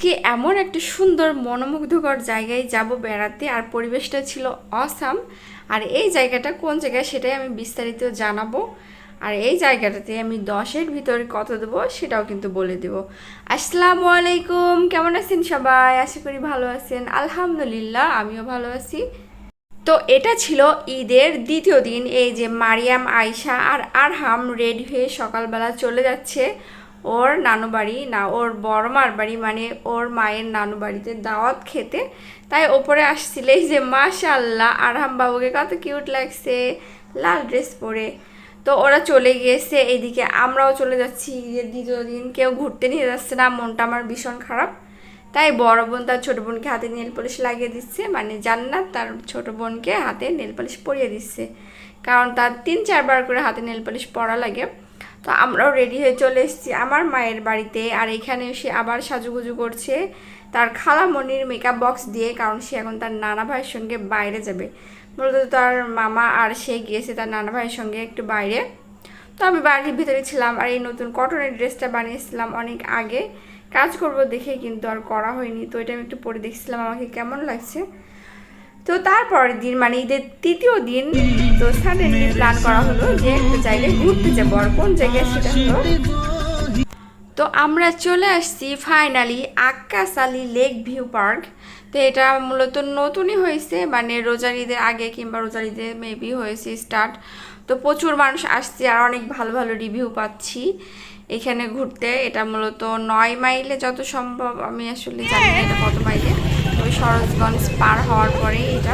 কি এমন একটা সুন্দর মনোমুগ্ধকর জায়গায় যাব বেড়াতে, আর পরিবেশটা ছিল অসাম আর এই জায়গাটা কোন জায়গায় সেটাই আমি বিস্তারিত জানাব। আর এই জায়গাটাতে আমি দশের ভিতরে কত দেবো সেটাও কিন্তু বলে দেব। আসসালামু আলাইকুম, কেমন আছেন সবাই? আশা করি ভালো আছেন। আলহামদুলিল্লাহ, আমিও ভালো আছি। তো এটা ছিল ঈদের দ্বিতীয় দিন, এই যে মারিয়াম, আয়শা আর আরহাম রেডি হয়ে সকালবেলা চলে যাচ্ছে। ওর নানু বাড়ি, না, ওর বড় মার বাড়ি মানে ওর মায়ের নানু বাড়িতে দাওয়াত খেতে। তাই ওপরে আসছিল এই যে, মাশাল্লাহ, আরহাম বাবুকে কত কিউট লাগছে, লাল ড্রেস পরে। তো ওরা চলে গিয়েছে এইদিকে। আমরাও চলে যাচ্ছি। ঈদের দ্বিতীয় দিন কেউ ঘুরতে নিয়ে যাচ্ছে না, মনটা আমার ভীষণ খারাপ। তাই বড় বোন তার ছোট বোনকে হাতে নেল পলিশ লাগিয়ে দিচ্ছে মানে জান্নাত তার ছোট বোনকে হাতে নেল পলিশ পরিয়ে দিচ্ছে। কারণ তার তিন, চারবার করে হাতে নেল পলিশ পরা লাগে। তো আমরাও রেডি হয়ে চলে এসেছি। আমার মায়ের বাড়িতে আর এখানে সে আবার সাজুগুজু করছে। তার খালামণির মেকআপ বক্স দিয়ে, কারণ সে এখন তার নানা ভাইয়ের সঙ্গে বাইরে যাবে। মূলত তার মামা আর সে গিয়েছে তার নানা ভাইয়ের সঙ্গে একটু বাইরে। তো আমি বাড়ির ভিতরে ছিলাম আর এই নতুন কটনের ড্রেসটা বানিয়েছিলাম অনেক আগে। কাজ করব দেখে কিন্তু আর করা হয়নি। তো এটা আমি একটু পরে দেখছিলাম। আমাকে কেমন লাগছে? তো তারপরের দিন মানে ঈদের তৃতীয় দিন, তো সাডেনলি প্ল্যান করা হলো যে একটা জায়গায় ঘুরতে যাব, আর কোন জায়গায় সেটা হলো। তো আমরা চলে আসছি finally Akkas Ali lake view park তো এটা মূলত নতুনই হয়েছে মানে রোজার ঈদের আগে কিংবা রোজার ঈদে মেবি হয়েছে স্টার্ট তো প্রচুর মানুষ আসছে আর অনেক ভালো ভালো রিভিউ পাচ্ছি এখানে ঘুরতে। এটা মূলত নয় মাইলে যত সম্ভব, আমি আসলে জানি না এটা কত মাইলে। ওই সরোজগঞ্জ পার হওয়ার পরে এটা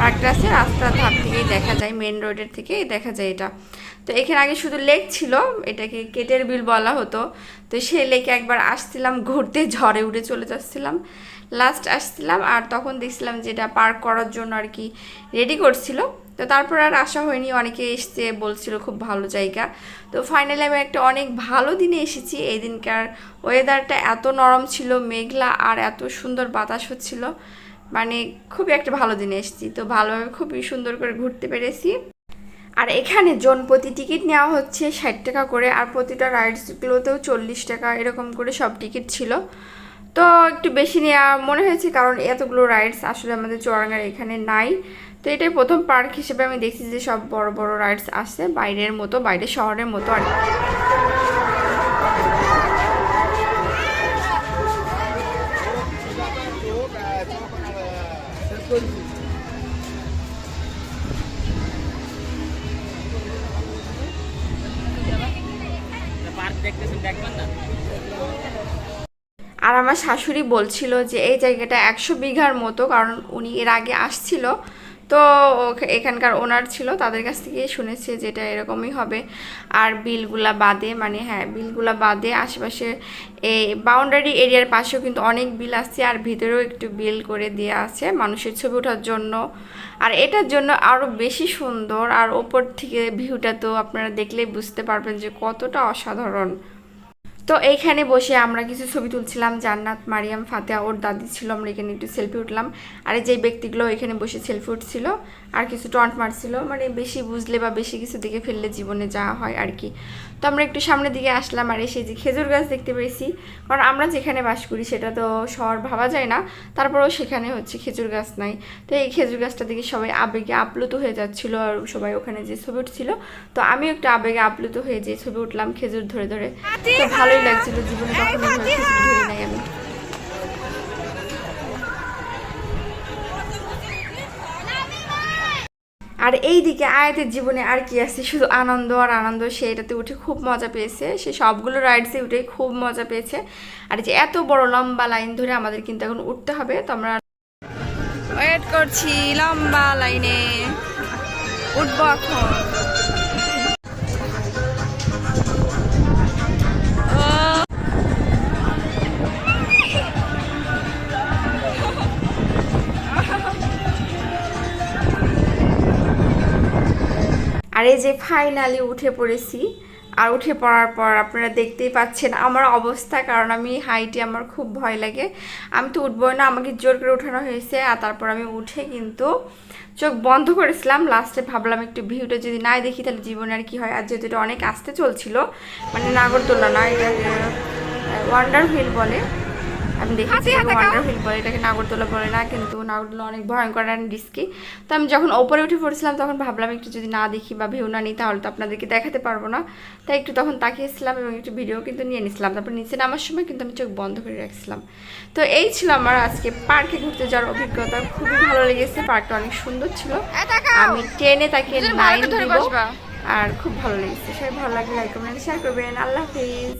পার্কটা আছে রাস্তার ধার থেকেই দেখা যায় মেন রোডের থেকে দেখা যায় এটা। তো এখানে আগে শুধু লেক ছিল এটাকে কেটের বিল বলা হতো। তো সে লেকে একবার আসছিলাম ঘুরতে ঝড়ে উড়ে চলে যাচ্ছিলাম। লাস্ট আসছিলাম আর তখন দেখছিলাম যে এটা পার্ক করার জন্য আর কি রেডি করছিল। তো তারপর আর আসা হয়নি, অনেকে এসছে, বলছিল খুব ভালো জায়গা। তো ফাইনালি আমি একটা অনেক ভালো দিনে এসেছি। এই দিনকার ওয়েদারটা এত নরম ছিল, মেঘলা আর এত সুন্দর বাতাস হচ্ছিল। মানে খুবই একটা ভালো দিনে এসেছি। তো ভালোভাবে খুবই সুন্দর করে ঘুরতে পেরেছি। আর এখানে জন প্রতি টিকিট নেওয়া হচ্ছে ষাট টাকা করে, আর প্রতিটা রাইডসগুলোতেও চল্লিশ টাকা, এরকম করে সব টিকিট ছিল। তো একটু বেশি নেওয়া মনে হয়েছে কারণ এতগুলো রাইডস আসলে আমাদের চুয়াডাঙ্গার এখানে নাই। তো এটাই প্রথম পার্ক হিসেবে আমি দেখছি যে সব বড় বড় রাইডস আসছে বাইরের মতো, বাইরের শহরের মতো আর দেখতেছেন, দেখবেন না? আর আমার শাশুড়ি বলছিল যে এই জায়গাটা একশো বিঘার মতো, কারণ উনি এর আগে আসছিল। তো এখানকার ওনার ছিল, তাদের কাছ থেকে শুনেছে যেটা এরকমই হবে। আর বিলগুলা বাদে মানে হ্যাঁ বিলগুলা বাদে আশেপাশে এই বাউন্ডারি এরিয়ার পাশেও কিন্তু অনেক বিল আছে, আর ভিতরেও একটু বিল করে দেওয়া আছে মানুষের ছবি ওঠার জন্য। আর এটার জন্য আরও বেশি সুন্দর, আর ওপর থেকে ভিউটা তো আপনারা দেখলেই বুঝতে পারবেন যে কতটা অসাধারণ। তো এইখানে বসে আমরা কিছু ছবি তুলছিলাম, জান্নাত, মারিয়াম, ফাতেহা, ওর দাদি ছিল, আমরা এখানে একটু সেলফি উঠলাম। আর যে ব্যক্তিগুলো এখানে বসে সেলফি উঠছিল, আর কিছু টন্ট মারছিল মানে বেশি বুঝলে বা বেশি কিছু দেখে ফেললে জীবনে যাওয়া হয় আর কি। তো আমরা একটু সামনের দিকে আসলাম, আর এসে যে খেজুর গাছ দেখতে পেয়েছি, কারণ আমরা যেখানে বাস করি সেটা তো শহর ভাবা যায় না, তারপরেও সেখানে হচ্ছে খেজুর গাছ নাই। তো এই খেজুর গাছটা দেখে সবাই আবেগে আপ্লুত হয়ে যাচ্ছিল, আর সবাই ওখানে যে ছবি উঠছিল। তো আমিও একটু আবেগে আপ্লুত হয়ে যে ছবি উঠলাম খেজুর ধরে ধরে। তো ভালোই লাগছিল জীবনে কখনো নাই আমি। আর এই দিকে আয়াতের জীবনে আর কি আছে? শুধু আনন্দ আর আনন্দ সে এটাতে উঠে খুব মজা পেয়েছে। সে সবগুলো রাইডসে উঠে খুব মজা পেয়েছে। আর যে এত বড় লম্বা লাইন ধরে আমাদের কিন্তু এখন উঠতে হবে। তো আমরা ওয়েট করছি লম্বা লাইনে উঠবো এখন। আর এই যে ফাইনালি উঠে পড়েছি, আর উঠে পড়ার পর আপনারা দেখতেই পাচ্ছেন আমার অবস্থা, কারণ আমি হাইটে আমার খুব ভয় লাগে। আমি তো উঠবো না, আমাকে জোর করে উঠানো হয়েছে, আর তারপর আমি উঠে কিন্তু চোখ বন্ধ করেছিলাম। লাস্টে ভাবলাম একটু ভিউটা যদি নাই দেখি, তাহলে জীবনে আর কি হয়? আর যেহেতু এটা অনেক আসতে চলছিল মানে নাগরদোলা না, এটা ওয়ান্ডার হিল বলে। আমি দেখেছি ওয়ান্ডারফিল বলে এটাকে নাগরদোলা বলে না কিন্তু নাগরদোলা অনেক ভয়ঙ্কর অ্যান্ড রিস্কি তো আমি যখন ওপরে উঠে পড়েছিলাম তখন ভাবলাম একটু যদি না দেখি বা ভিউ না নিই তাহলে তো আপনাদেরকে দেখাতে পারব না। তাই একটু তখন তাকিয়েছিলাম এবং একটু ভিডিও কিন্তু নিয়ে নিয়েছিলাম তারপর নিচে নামার সময় কিন্তু আমি চোখ বন্ধ করে রাখছিলাম। তো এই ছিল আমার আজকে পার্কে ঘুরতে যাওয়ার অভিজ্ঞতা। খুবই ভালো লেগেছে পার্কটা অনেক সুন্দর ছিল। আমি টেনে তাকে নাইন দিব। আর খুব ভালো লেগেছে। সবাই ভালো লাগলে লাইক কমেন্ট শেয়ার করবেন। আল্লাহ হাফিজ।